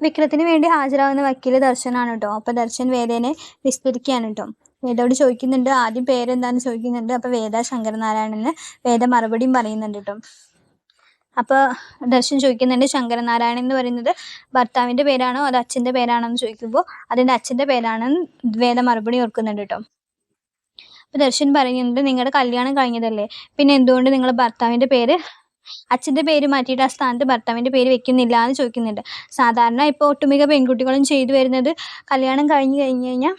വിക്രത്തിന് വേണ്ടി ഹാജരാകുന്ന വക്കീൽ ദർശനാണ് കേട്ടോ. അപ്പൊ ദർശൻ വേദേനെ വിസ്തരിക്കുകയാണ് കേട്ടോ. വേദയോട് ചോദിക്കുന്നുണ്ട് ആദ്യം പേരെന്താന്ന് ചോദിക്കുന്നുണ്ട്? അപ്പൊ വേദ ശങ്കരനാരായണന് വേദ മറുപടിയും പറയുന്നുണ്ട് കേട്ടോ. അപ്പൊ ദർശൻ ചോദിക്കുന്നുണ്ട് ശങ്കരനാരായണൻ എന്ന് പറയുന്നത് ഭർത്താവിന്റെ പേരാണോ അത് അച്ഛന്റെ പേരാണോ എന്ന് ചോദിക്കുമ്പോൾ അതിന്റെ അച്ഛന്റെ പേരാണെന്ന് വേദ മറുപടി ഓർക്കുന്നുണ്ട് കേട്ടോ. അപ്പൊ ദർശൻ പറയുന്നുണ്ട് നിങ്ങളുടെ കല്യാണം കഴിഞ്ഞതല്ലേ? പിന്നെ എന്തുകൊണ്ട് നിങ്ങൾ ഭർത്താവിന്റെ പേര് അച്ഛന്റെ പേര് മാറ്റിയിട്ട് ആ സ്ഥാനത്ത് ഭർത്താവിന്റെ പേര് വെക്കുന്നില്ല എന്ന് ചോദിക്കുന്നുണ്ട്. സാധാരണ ഇപ്പോൾ ഒട്ടുമിക്ക പെൺകുട്ടികളും ചെയ്തു വരുന്നത് കല്യാണം കഴിഞ്ഞ് കഴിഞ്ഞ് കഴിഞ്ഞാൽ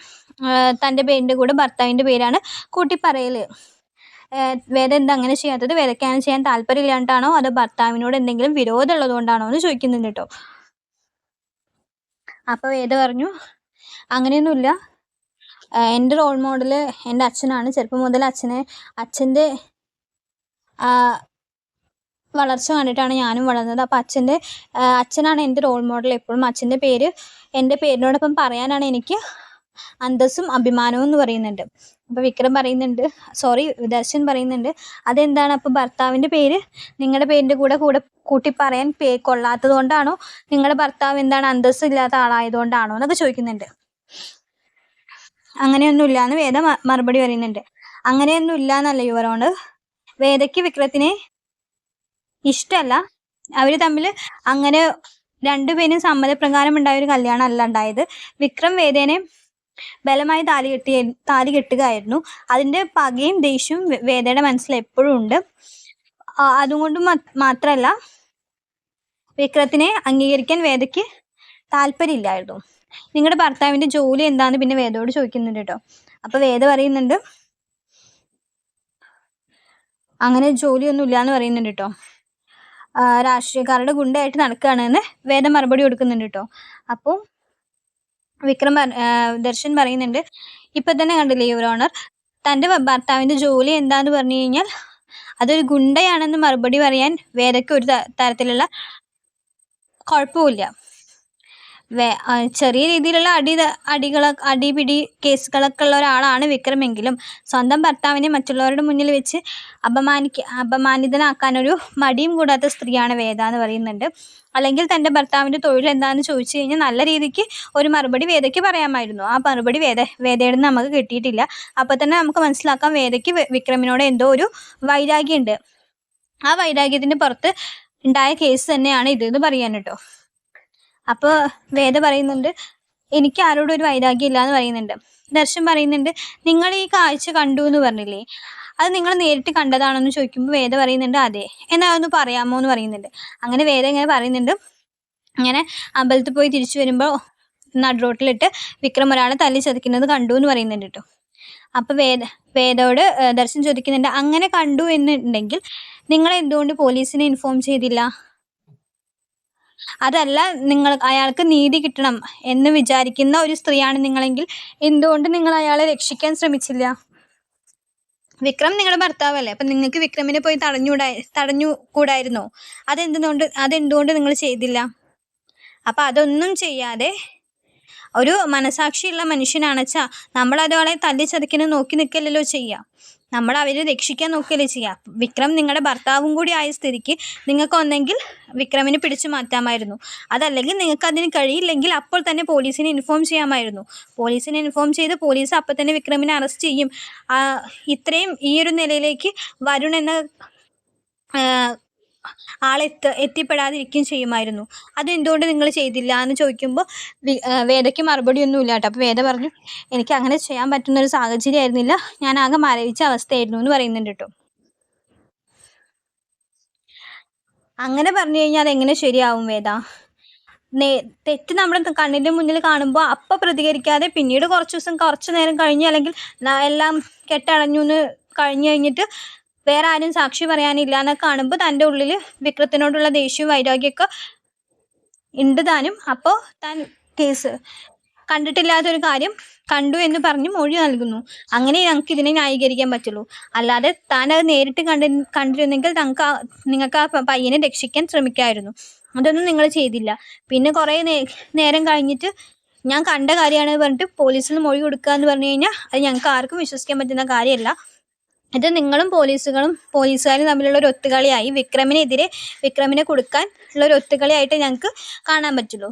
തന്റെ പേരിന്റെ കൂടെ ഭർത്താവിന്റെ പേരാണ് കൂട്ടി പറയൽ വേറെ എന്താ അങ്ങനെ ചെയ്യാത്തത്? വിലക്കാനും ചെയ്യാൻ താല്പര്യമില്ലാണ്ടാണോ? അതോ ഭർത്താവിനോട് എന്തെങ്കിലും വിരോധം ഉള്ളതുകൊണ്ടാണോ എന്ന് ചോദിക്കുന്നുണ്ട് കേട്ടോ. അപ്പോൾ വേദ പറഞ്ഞു അങ്ങനെയൊന്നുമില്ല. എന്റെ റോൾ മോഡൽ എന്റെ അച്ഛനാണ്. ചെറുപ്പം മുതൽ അച്ഛനെ അച്ഛന്റെ വളർച്ച കണ്ടിട്ടാണ് ഞാനും വളർന്നത്. അപ്പോൾ അച്ഛന്റെ അച്ഛനാണ് എന്റെ റോൾ മോഡൽ എപ്പോഴും. അച്ഛന്റെ പേര് എന്റെ പേരിനോടൊപ്പം പറയാനാണ് എനിക്ക് അന്തസ്സും അഭിമാനവും എന്ന് പറയുന്നുണ്ട്. അപ്പോൾ വിക്രം പറയുന്നുണ്ട് സോറി ദർശൻ പറയുന്നുണ്ട് അതെന്താണ്? അപ്പോൾ ഭർത്താവിന്റെ പേര് നിങ്ങളുടെ പേരിന്റെ കൂടെ കൂടെ കൂട്ടി പറയാൻ പേ കൊള്ളാത്തത് കൊണ്ടാണോ? നിങ്ങളുടെ ഭർത്താവ് എന്താണ് അന്തസ്സ് ഇല്ലാത്ത ആളായതുകൊണ്ടാണോ? എന്നൊക്കെ ചോദിക്കുന്നുണ്ട്. അങ്ങനെയൊന്നുമില്ല എന്ന് വേദ മറുപടി പറയുന്നുണ്ട്. അങ്ങനെയൊന്നും ഇല്ല എന്നല്ല യുവറോണ്ട് വേദയ്ക്ക് വിക്രത്തിനെ ഇഷ്ടമല്ല അവർ തമ്മിൽ അങ്ങനെ രണ്ടുപേരും സമ്മതപ്രകാരം ഉണ്ടായ ഒരു കല്യാണം അല്ല ഉണ്ടായത്. വിക്രം വേദേനെ ബലമായി താലി കെട്ടി താലി കെട്ടുകയായിരുന്നു. അതിന്റെ പകയും ദേഷ്യവും വേദയുടെ മനസ്സിൽ എപ്പോഴും ഉണ്ട്. അതുകൊണ്ട് മാത്രമല്ല വിക്രത്തിനെ അംഗീകരിക്കാൻ വേദയ്ക്ക് താല്പര്യമില്ലായിരുന്നു. നിങ്ങളുടെ ഭർത്താവിന്റെ ജോലി എന്താന്ന് പിന്നെ വേദയോട് ചോദിക്കുന്നുണ്ട് കേട്ടോ. അപ്പൊ വേദ പറയുന്നുണ്ട് അങ്ങനെ ജോലിയൊന്നും ഇല്ലാന്ന് പറയുന്നുണ്ട് കേട്ടോ. രാഷ്ട്രീയക്കാരുടെ ഗുണ്ടയായിട്ട് നടക്കുകയാണെന്ന് വേദം മറുപടി കൊടുക്കുന്നുണ്ട് കേട്ടോ. അപ്പോൾ വിക്രം ദർശൻ പറയുന്നുണ്ട് ഇപ്പം തന്നെ കണ്ടില്ലേ യുവർ ഓണർ തന്റെ ഭർത്താവിന്റെ ജോലി എന്താന്ന് പറഞ്ഞു കഴിഞ്ഞാൽ അതൊരു ഗുണ്ടയാണെന്ന് മറുപടി പറയാൻ വേദയ്ക്ക് ഒരു തരത്തിലുള്ള കുഴപ്പമില്ല ചെറിയ രീതിയിലുള്ള അടി അടികൾ അടിപിടി കേസുകളൊക്കെ ഉള്ള ഒരാളാണ് വിക്രമെങ്കിലും സ്വന്തം ഭർത്താവിനെ മറ്റുള്ളവരുടെ മുന്നിൽ വെച്ച് അപമാനിക്ക അപമാനിതനാക്കാനൊരു മടിയും കൂടാത്ത സ്ത്രീയാണ് വേദ എന്ന് പറയുന്നുണ്ട്. അല്ലെങ്കിൽ തന്റെ ഭർത്താവിന്റെ തൊഴിൽ എന്താണെന്ന് ചോദിച്ചു കഴിഞ്ഞാൽ നല്ല രീതിക്ക് ഒരു മറുപടി വേദയ്ക്ക് പറയാമായിരുന്നു. ആ മറുപടി വേദ വേദയുടെ നമുക്ക് കിട്ടിയിട്ടില്ല. അപ്പോൾ തന്നെ നമുക്ക് മനസ്സിലാക്കാം വേദയ്ക്ക് വിക്രമിനോട് എന്തോ ഒരു വൈരാഗ്യമുണ്ട്. ആ വൈരാഗ്യത്തിന്റെ പുറത്ത് ഉണ്ടായ കേസ് തന്നെയാണ് ഇതെന്ന് പറയാൻ കേട്ടോ. അപ്പോൾ വേദ പറയുന്നുണ്ട് എനിക്ക് ആരോടും ഒരു വൈരാഗ്യം ഇല്ല എന്ന് പറയുന്നുണ്ട്. ദർശൻ പറയുന്നുണ്ട് നിങ്ങൾ ഈ കാഴ്ച കണ്ടു എന്ന് പറഞ്ഞില്ലേ? അത് നിങ്ങൾ നേരിട്ട് കണ്ടതാണെന്ന് ചോദിക്കുമ്പോൾ വേദ പറയുന്നുണ്ട് അതെ. എന്നാ ഒന്ന് പറയാമോ എന്ന് പറയുന്നുണ്ട്. അങ്ങനെ വേദ ഇങ്ങനെ പറയുന്നുണ്ട്. ഇങ്ങനെ അമ്പലത്തിൽ പോയി തിരിച്ചു വരുമ്പോൾ നടുറോട്ടിലിട്ട് വിക്രം ഒരാളെ തല്ലി ചതിക്കുന്നത് കണ്ടു എന്ന് പറയുന്നുണ്ട് കേട്ടോ അപ്പൊ വേദ വേദോട് ദർശൻ ചോദിക്കുന്നുണ്ട് അങ്ങനെ കണ്ടു എന്നുണ്ടെങ്കിൽ നിങ്ങൾ എന്തുകൊണ്ട് പോലീസിനെ ഇൻഫോം ചെയ്തില്ല? അതല്ല നിങ്ങൾ അയാൾക്ക് നീതി കിട്ടണം എന്ന് വിചാരിക്കുന്ന ഒരു സ്ത്രീയാണ് നിങ്ങളെങ്കിൽ എന്തുകൊണ്ട് നിങ്ങൾ അയാളെ രക്ഷിക്കാൻ ശ്രമിച്ചില്ല? വിക്രം നിങ്ങളുടെ ഭർത്താവല്ലേ? അപ്പൊ നിങ്ങൾക്ക് വിക്രമിനെ പോയി തടഞ്ഞുകൂടാ തടഞ്ഞു കൂടായിരുന്നോ? അതെന്തുകൊണ്ട് അതെന്തുകൊണ്ട് നിങ്ങൾ ചെയ്തില്ല? അപ്പൊ അതൊന്നും ചെയ്യാതെ ഒരു മനസാക്ഷിയുള്ള മനുഷ്യനാണെച്ചാൽ നമ്മൾ അതോളെ തല്ലി ചതിക്കുന്നത് നോക്കി നിൽക്കലല്ലോ ചെയ്യുക. നമ്മൾ അവരെ രക്ഷിക്കാൻ നോക്കുകയല്ലേ ചെയ്യുക. വിക്രം നിങ്ങളുടെ ഭർത്താവും കൂടി ആയ സ്ഥിതിക്ക് നിങ്ങൾക്ക് ഒന്നെങ്കിൽ വിക്രമിനെ പിടിച്ചു മാറ്റാമായിരുന്നു. അതല്ലെങ്കിൽ നിങ്ങൾക്ക് അതിന് കഴിയില്ലെങ്കിൽ അപ്പോൾ തന്നെ പോലീസിനെ ഇൻഫോം ചെയ്യാമായിരുന്നു. പോലീസിനെ ഇൻഫോം ചെയ്ത് പോലീസ് അപ്പോൾ തന്നെ വിക്രമിനെ അറസ്റ്റ് ചെയ്യും. ഇത്രയും ഈ ഒരു നിലയിലേക്ക് വരുൺ എന്ന ആളെത്ത എത്തിപ്പെടാതിരിക്കുകയും ചെയ്യുമായിരുന്നു. അതെന്തുകൊണ്ട് നിങ്ങൾ ചെയ്തില്ല? എന്ന് ചോദിക്കുമ്പോൾ വേദയ്ക്ക് മറുപടി ഒന്നും ഇല്ല കേട്ടോ. അപ്പോൾ വേദ പറഞ്ഞു എനിക്ക് അങ്ങനെ ചെയ്യാൻ പറ്റുന്ന ഒരു സാഹചര്യം ആയിരുന്നില്ല. ഞാൻ ആകെ മരവിച്ച അവസ്ഥയായിരുന്നു എന്ന് പറയുന്നുണ്ട് കേട്ടോ. അങ്ങനെ പറഞ്ഞു കഴിഞ്ഞാൽ അതെങ്ങനെ ശരിയാവും വേദ? നേ തെറ്റ് നമ്മുടെ കണ്ണിന്റെ മുന്നിൽ കാണുമ്പോൾ അപ്പം പ്രതികരിക്കാതെ പിന്നീട് കുറച്ച് ദിവസം കുറച്ച് നേരം കഴിഞ്ഞ് അല്ലെങ്കിൽ എല്ലാം കെട്ടടഞ്ഞു എന്ന് കഴിഞ്ഞ് കഴിഞ്ഞിട്ട് വേറെ ആരും സാക്ഷി പറയാനില്ല എന്നൊക്കെ കാണുമ്പോൾ തന്റെ ഉള്ളിൽ വിക്രത്തിനോടുള്ള ദേഷ്യവും വൈരാഗ്യമൊക്കെ ഉണ്ട് താനും. അപ്പോൾ താൻ കേസ് കണ്ടിട്ടില്ലാത്തൊരു കാര്യം കണ്ടു എന്ന് പറഞ്ഞ് മൊഴി നൽകുന്നു. അങ്ങനെ ഞങ്ങൾക്ക് ഇതിനെ ന്യായീകരിക്കാൻ പറ്റുള്ളൂ. അല്ലാതെ താൻ അത് നേരിട്ട് കണ്ടി കണ്ടിരുന്നെങ്കിൽ ആ നിങ്ങൾക്ക് ആ പയ്യനെ രക്ഷിക്കാൻ ശ്രമിക്കായിരുന്നു. അതൊന്നും നിങ്ങൾ ചെയ്തില്ല. പിന്നെ കുറേ നേരം കഴിഞ്ഞിട്ട് ഞാൻ കണ്ട കാര്യമാണ് പറഞ്ഞിട്ട് പോലീസിൽ മൊഴി കൊടുക്കുക എന്ന് പറഞ്ഞു കഴിഞ്ഞാൽ അത് ഞങ്ങൾക്ക് ആർക്കും വിശ്വസിക്കാൻ പറ്റുന്ന കാര്യമല്ല. ഇത് നിങ്ങളും പോലീസുകളും പോലീസുകാരും തമ്മിലുള്ള ഒരു ഒത്തുകളിയായി. വിക്രമിനെതിരെ വിക്രമിനെ കൊടുക്കാൻ ഉള്ള ഒരു ഒത്തുകളിയായിട്ട് ഞങ്ങൾക്ക് കാണാൻ പറ്റുള്ളൂ.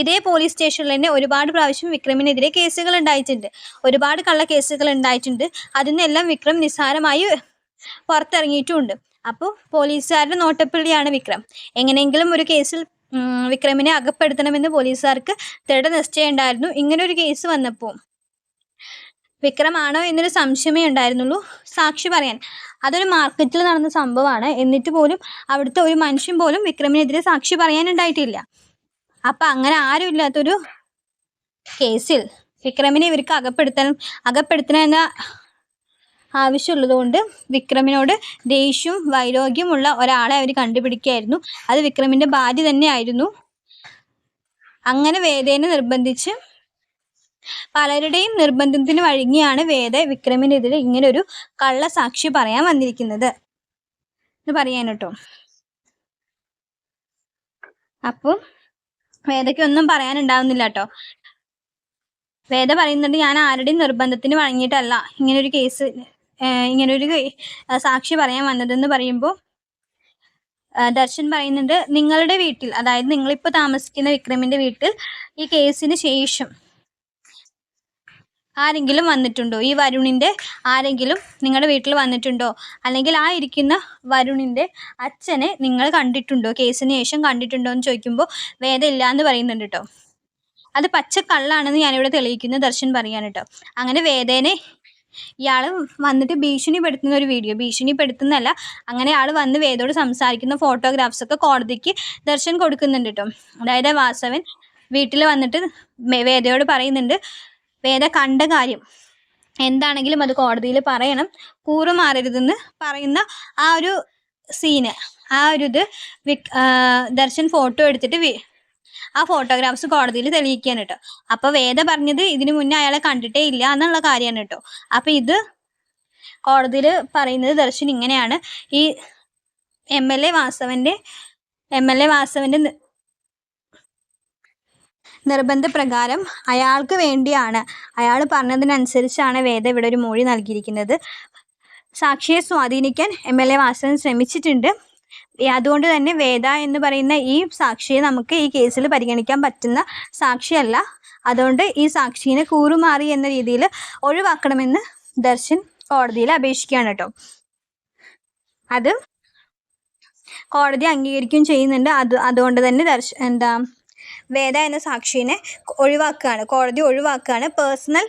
ഇതേ പോലീസ് സ്റ്റേഷനിൽ തന്നെ ഒരുപാട് പ്രാവശ്യം വിക്രമിനെതിരെ കേസുകൾ ഉണ്ടായിട്ടുണ്ട്. ഒരുപാട് കള്ള കേസുകൾ ഉണ്ടായിട്ടുണ്ട്. അതിൽ നിന്നെല്ലാം വിക്രം നിസ്സാരമായി പുറത്തിറങ്ങിയിട്ടുമുണ്ട് അപ്പോൾ പോലീസുകാരുടെ നോട്ടപ്പള്ളിയാണ് വിക്രം. എങ്ങനെയെങ്കിലും ഒരു കേസിൽ വിക്രമിനെ അകപ്പെടുത്തണമെന്ന് പോലീസുകാർക്ക് ദൃഢനിശ്ചയം ഉണ്ടായിരുന്നു ഇങ്ങനെ കേസ് വന്നപ്പോൾ വിക്രമാണോ എന്നൊരു സംശയമേ ഉണ്ടായിരുന്നുള്ളൂ. സാക്ഷി പറയാൻ അതൊരു മാർക്കറ്റിൽ നടന്ന സംഭവമാണ്. എന്നിട്ട് പോലും അവിടുത്തെ ഒരു മനുഷ്യൻ പോലും വിക്രമിനെതിരെ സാക്ഷി പറയാനുണ്ടായിട്ടില്ല അപ്പം അങ്ങനെ ആരും ഇല്ലാത്തൊരു കേസിൽ വിക്രമിനെ ഇവർക്ക് അകപ്പെടുത്തണം അകപ്പെടുത്തണം എന്ന ആവശ്യമുള്ളതുകൊണ്ട് വിക്രമിനോട് ദേഷ്യവും വൈരോഗ്യമുള്ള ഒരാളെ അവർ കണ്ടുപിടിക്കുകയായിരുന്നു അത് വിക്രമിന്റെ ഭാര്യ തന്നെയായിരുന്നു. അങ്ങനെ വേദേനെ നിർബന്ധിച്ച് പലരുടെയും നിർബന്ധത്തിന് വഴങ്ങിയാണ് വേദ വിക്രമിനെതിരെ ഇങ്ങനെ ഒരു കള്ളസാക്ഷി പറയാൻ വന്നിരിക്കുന്നത്. എന്ന് പറയാൻ കേട്ടോ. അപ്പം വേദയ്ക്ക് ഒന്നും പറയാനുണ്ടാവുന്നില്ല കേട്ടോ. വേദ പറയുന്നുണ്ട് ഞാൻ ആരുടെയും നിർബന്ധത്തിന് വഴങ്ങിയിട്ടല്ല. ഇങ്ങനൊരു കേസ് ഇങ്ങനൊരു സാക്ഷി പറയാൻ വന്നതെന്ന് പറയുമ്പോൾ ദർശൻ പറയുന്നുണ്ട് നിങ്ങളുടെ വീട്ടിൽ അതായത് നിങ്ങളിപ്പോൾ താമസിക്കുന്ന വിക്രമിന്റെ വീട്ടിൽ ഈ കേസിന് ശേഷം ആരെങ്കിലും വന്നിട്ടുണ്ടോ? ഈ വരുണിന്റെ ആരെങ്കിലും നിങ്ങളുടെ വീട്ടിൽ വന്നിട്ടുണ്ടോ? അല്ലെങ്കിൽ ആ ഇരിക്കുന്ന വരുണിന്റെ അച്ഛനെ നിങ്ങൾ കണ്ടിട്ടുണ്ടോ? കേസിന് ശേഷം കണ്ടിട്ടുണ്ടോ എന്ന് ചോദിക്കുമ്പോൾ വേദമില്ല എന്ന് പറയുന്നുണ്ട് കേട്ടോ അത് പച്ച കള്ളാണെന്ന് ഞാനിവിടെ തെളിയിക്കുന്ന. ദർശൻ പറയാൻ കേട്ടോ അങ്ങനെ വേദേനെ ഇയാൾ വന്നിട്ട് ഭീഷണിപ്പെടുത്തുന്ന ഒരു വീഡിയോ ഭീഷണിപ്പെടുത്തുന്നല്ല അങ്ങനെ ആൾ വന്ന് വേദോട് സംസാരിക്കുന്ന ഫോട്ടോഗ്രാഫ്സ് ഒക്കെ കോടതിക്ക് ദർശൻ കൊടുക്കുന്നുണ്ട് കേട്ടോ അതായത് വാസവൻ വീട്ടിൽ വന്നിട്ട് വേദയോട് പറയുന്നുണ്ട് വേദ കണ്ട കാര്യം എന്താണെങ്കിലും അത് കോടതിയിൽ പറയണം. കൂറുമാറരുതെന്ന് പറയുന്ന ആ ഒരു സീന് ആ ഒരു ഇത് ദർശൻ ഫോട്ടോ എടുത്തിട്ട് ആ ഫോട്ടോഗ്രാഫ്സ് കോടതിയിൽ തെളിയിക്കാൻ കേട്ടോ. അപ്പൊ വേദ പറഞ്ഞത് ഇതിനു മുന്നേ അയാളെ കണ്ടിട്ടേ ഇല്ല എന്നുള്ള കാര്യമാണ് കേട്ടോ. അപ്പൊ ഇത് കോടതിയിൽ പറയുന്നത് ദർശൻ ഇങ്ങനെയാണ്. ഈ എം എൽ എ വാസവന്റെ എം എൽ എ വാസവന്റെ നിർബന്ധപ്രകാരം അയാൾക്ക് വേണ്ടിയാണ്. അയാൾ പറഞ്ഞതിനനുസരിച്ചാണ് വേദ ഇവിടെ ഒരു മൊഴി നൽകിയിരിക്കുന്നത്. സാക്ഷിയെ സ്വാധീനിക്കാൻ എം എൽ എ വാസവൻ ശ്രമിച്ചിട്ടുണ്ട്. അതുകൊണ്ട് തന്നെ വേദ എന്ന് പറയുന്ന ഈ സാക്ഷിയെ നമുക്ക് ഈ കേസിൽ പരിഗണിക്കാൻ പറ്റുന്ന സാക്ഷിയല്ല. അതുകൊണ്ട് ഈ സാക്ഷിനെ കൂറുമാറി എന്ന രീതിയിൽ ഒഴിവാക്കണമെന്ന് ദർശൻ കോടതിയിൽ അപേക്ഷിക്കുകയാണ് കേട്ടോ. അത് കോടതി അംഗീകരിക്കുകയും ചെയ്യുന്നുണ്ട്. അത് അതുകൊണ്ട് തന്നെ ദർശ എന്താ വേദ എന്ന സാക്ഷിനെ ഒഴിവാക്കുകയാണ്. കോടതി ഒഴിവാക്കുകയാണ്. പേഴ്സണൽ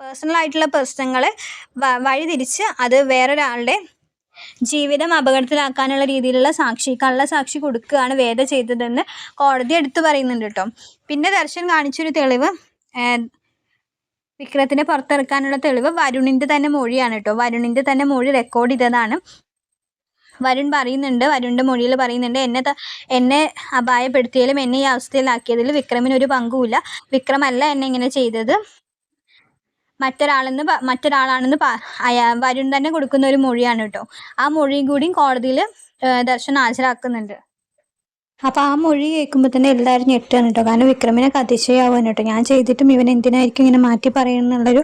പേഴ്സണൽ ആയിട്ടുള്ള പ്രശ്നങ്ങളെ വഴിതിരിച്ച് അത് വേറൊരാളുടെ ജീവിതം അപകടത്തിലാക്കാനുള്ള രീതിയിലുള്ള സാക്ഷി കള്ളസാക്ഷി കൊടുക്കുകയാണ് വേദ ചെയ്തതെന്ന് കോടതി എടുത്തു പറയുന്നുണ്ട് കേട്ടോ. പിന്നെ ദർശൻ കാണിച്ചൊരു തെളിവ് വിക്രത്തിനെ പുറത്തിറക്കാനുള്ള തെളിവ് വരുണിന്റെ തന്നെ മൊഴിയാണ് കേട്ടോ. വരുണിന്റെ തന്നെ മൊഴി റെക്കോർഡ് ചെയ്തതാണ്. വരുൺ പറയുന്നുണ്ട് വരുണിന്റെ മൊഴിയിൽ പറയുന്നുണ്ട് എന്നെ എന്നെ അപായപ്പെടുത്തിയാലും എന്നെ ഈ അവസ്ഥയിലാക്കിയതിൽ വിക്രമിന് ഒരു പങ്കുമില്ല. വിക്രമല്ല എന്നെ ഇങ്ങനെ ചെയ്തത്. മറ്റൊരാളെന്ന് മറ്റൊരാളാണെന്ന് വരുൺ തന്നെ കൊടുക്കുന്ന ഒരു മൊഴിയാണ് കേട്ടോ ആ മൊഴിയും കൂടിയും കോടതിയിൽ ദർശനം ഹാജരാക്കുന്നുണ്ട്. അപ്പോൾ ആ മൊഴി കേൾക്കുമ്പോൾ തന്നെ എല്ലാവരും ഞെട്ടാണ് കേട്ടോ കാരണം വിക്രമിനെ അതിശയാവാൻ കേട്ടോ ഞാൻ ചെയ്തിട്ടും ഇവൻ എന്തിനായിരിക്കും ഇങ്ങനെ മാറ്റി പറയുന്നുള്ളൊരു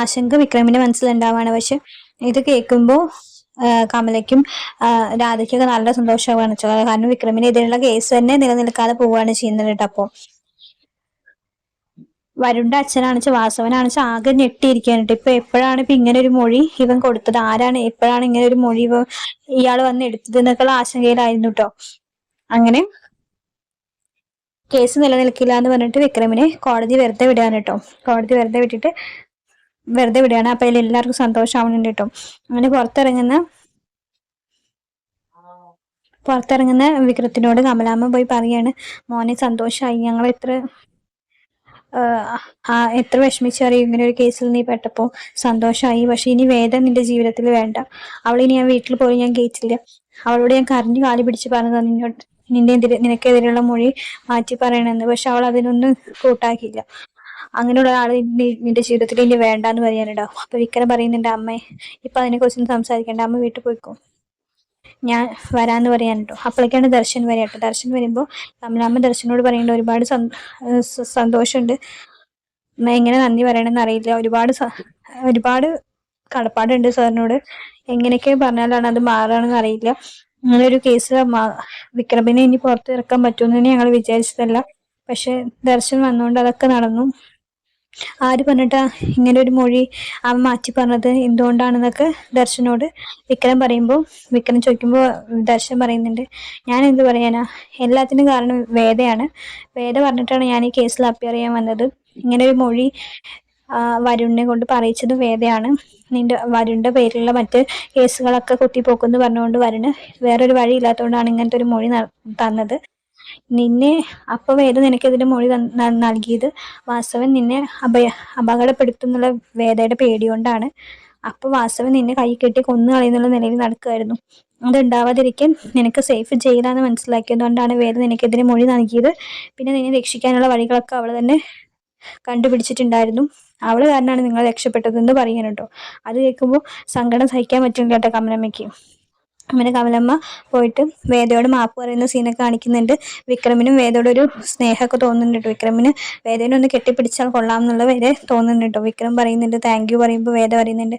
ആശങ്ക വിക്രമിന്റെ മനസ്സിലുണ്ടാവാണ്. പക്ഷെ ഇത് കേൾക്കുമ്പോൾ കമലയ്ക്കും രാധയ്ക്കൊക്കെ നല്ല സന്തോഷമാണ് കാരണം വിക്രമിനെതിരെയുള്ള കേസ് തന്നെ നിലനിൽക്കാതെ പോവുകയാണ് ചെയ്യുന്നത് കേട്ടോ അപ്പോൾ വരുണ്ട അച്ഛനാണെച്ച് വാസവനാണെച്ച് ആകെ ഞെട്ടിയിരിക്കാനിട്ട് ഇപ്പൊ എപ്പോഴാണ് ഇപ്പൊ ഇങ്ങനെ ഒരു മൊഴി ഇവൻ കൊടുത്തത്? ആരാണ് എപ്പോഴാണ് ഇങ്ങനെ ഒരു മൊഴി ഇവ ഇയാൾ വന്ന് എടുത്തത് എന്നൊക്കെയുള്ള ആശങ്കയിലായിരുന്നു കേട്ടോ. അങ്ങനെ കേസ് നിലനിൽക്കില്ല എന്ന് പറഞ്ഞിട്ട് വിക്രമിനെ കോടതി വെറുതെ വിടാൻ കേട്ടോ. കോടതി വെറുതെ വിട്ടിട്ട് വെറുതെ വിടുകയാണ്. അപ്പൊ അതിൽ എല്ലാവർക്കും സന്തോഷമാവുന്നുണ്ട് കേട്ടോ. അങ്ങനെ പുറത്തിറങ്ങുന്ന പുറത്തിറങ്ങുന്ന വിക്രത്തിനോട് കമലാമ്മ പോയി പറയാണ് മോനെ സന്തോഷമായി ഞങ്ങൾ എത്ര എത്ര വിഷമിച്ചറിയും ഇങ്ങനെ ഒരു കേസിൽ നീ പെട്ടപ്പോൾ സന്തോഷമായി പക്ഷെ ഇനി വേദന നിന്റെ ജീവിതത്തിൽ വേണ്ട. അവളിനി ഞാൻ വീട്ടിൽ പോയി ഞാൻ കേട്ടില്ല അവളോട് ഞാൻ കരഞ്ഞു കാലി പിടിച്ച് പറഞ്ഞത് നിന്നോട്. നിന്റെ എതിരെ നിനക്കെതിരെയുള്ള മൊഴി മാറ്റി പറയണമെന്ന്. പക്ഷെ അവൾ അതിനൊന്നും കൂട്ടാക്കിയില്ല. അങ്ങനെയുള്ള ആൾ നിന്റെ ജീവിതത്തിൽ ഇനി വേണ്ടാന്ന് പറയാനുണ്ടാവും. അപ്പൊ വിക്രം പറയുന്നുണ്ട് അമ്മേ ഇപ്പൊ അതിനെ കുറിച്ചൊന്നും സംസാരിക്കണ്ട അമ്മ വീട്ടിൽ പോയിക്കോ. ഞാൻ വരാന്ന് പറയാനുണ്ടോ? അപ്പോഴേക്കാണ് ദർശൻ വരിക ദർശൻ വരുമ്പോൾ കമലാമ്മ ദർശനോട് പറയേണ്ട ഒരുപാട് സന്തോഷമുണ്ട്. എങ്ങനെ നന്ദി പറയണമെന്ന് അറിയില്ല. ഒരുപാട് ഒരുപാട് കടപ്പാടുണ്ട് സാറിനോട്. എങ്ങനെയൊക്കെ പറഞ്ഞാലാണ് അത് മാറുകയാണെന്ന് അറിയില്ല. അങ്ങനെ ഒരു കേസ് വിക്രമിനെ ഇനി പുറത്തിറക്കാൻ പറ്റുമെന്ന് ഞങ്ങൾ വിചാരിച്ചതല്ല. പക്ഷെ ദർശൻ വന്നുകൊണ്ട് അതൊക്കെ നടന്നു. ആര് പറഞ്ഞിട്ടാ ഇങ്ങനെ ഒരു മൊഴി അവൻ മാറ്റി പറഞ്ഞത്? എന്തുകൊണ്ടാണെന്നൊക്കെ ദർശനോട് വിക്രം പറയുമ്പോൾ വിക്രം ചോദിക്കുമ്പോൾ ദർശൻ പറയുന്നുണ്ട് ഞാൻ എന്ത് പറയാനാ? എല്ലാത്തിനും കാരണം വേദയാണ്. വേദ പറഞ്ഞിട്ടാണ് ഞാൻ ഈ കേസിൽ അപ്പിയർ ചെയ്യാൻ വന്നത്. ഇങ്ങനെ ഒരു മൊഴി വരുണിനെ കൊണ്ട് പറയിച്ചത് വേദയാണ്. നിന്റെ വരുണിന്റെ പേരിലുള്ള മറ്റ് കേസുകളൊക്കെ കുത്തിപ്പോക്കുന്നു പറഞ്ഞുകൊണ്ട് വരുണ് വേറൊരു വഴി ഇല്ലാത്തതുകൊണ്ടാണ് ഇങ്ങനത്തെ ഒരു മൊഴി തന്നത്. നിന്നെ അപ്പൊ വേദ നിനക്കെതിരെ മൊഴി നൽകിയത്? വാസവൻ നിന്നെ അഭയ അപകടപ്പെടുത്തുന്നുള്ള വേദയുടെ പേടി കൊണ്ടാണ്. അപ്പൊ വാസവൻ നിന്നെ കൈ കെട്ടി കൊന്നു കളയുന്നുള്ള നിലയിൽ നടക്കുമായിരുന്നു അതുണ്ടാവാതിരിക്കാൻ നിനക്ക് സേഫ് ചെയ്താന്ന് മനസ്സിലാക്കിയതുകൊണ്ടാണ് വേദ നിനക്കെതിരെ മൊഴി നൽകിയത്. പിന്നെ നിന്നെ രക്ഷിക്കാനുള്ള വഴികളൊക്കെ അവൾ തന്നെ കണ്ടുപിടിച്ചിട്ടുണ്ടായിരുന്നു. അവൾ കാരണമാണ് നിങ്ങൾ രക്ഷപ്പെട്ടതെന്ന് പറയാൻ അത് കേൾക്കുമ്പോൾ സങ്കടം സഹിക്കാൻ പറ്റില്ല കേട്ടോ കമലമ്മയ്ക്ക്. അങ്ങനെ കമലമ്മ പോയിട്ട് വേദയോട് മാപ്പ് പറയുന്ന സീനൊക്കെ കാണിക്കുന്നുണ്ട്. വിക്രമിനും വേദയോട് ഒരു സ്നേഹമൊക്കെ തോന്നുന്നുണ്ട് കേട്ടോ. വിക്രമിന് വേദേനെ ഒന്ന് കെട്ടിപ്പിടിച്ചാൽ കൊള്ളാം എന്നുള്ള വരെ തോന്നുന്നുണ്ട് വിക്രം പറയുന്നുണ്ട് താങ്ക് യു പറയുമ്പോൾ വേദ പറയുന്നുണ്ട്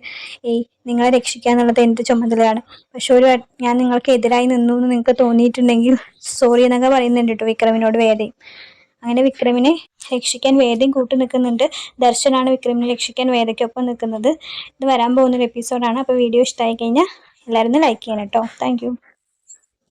ഏയ് നിങ്ങളെ രക്ഷിക്കുക എന്നുള്ളത് എന്റെ ചുമതലയാണ്. പക്ഷെ ഒരു ഞാൻ നിങ്ങൾക്ക് എതിരായി നിന്നു എന്ന് നിങ്ങൾക്ക് തോന്നിയിട്ടുണ്ടെങ്കിൽ സോറി എന്നൊക്കെ പറയുന്നുണ്ട് കേട്ടോ വിക്രമിനോട് വേദയും. അങ്ങനെ വിക്രമിനെ രക്ഷിക്കാൻ വേദയും കൂട്ടു നിൽക്കുന്നുണ്ട്. ദർശനാണ് വിക്രമിനെ രക്ഷിക്കാൻ വേദയ്ക്കൊപ്പം നിൽക്കുന്നത്. ഇത് വരാൻ പോകുന്ന ഒരു എപ്പിസോഡാണ് അപ്പോൾ വീഡിയോ ഇഷ്ടമായി കഴിഞ്ഞാൽ എല്ലാവരും ലൈക്ക് ചെയ്യണം കേട്ടോ താങ്ക്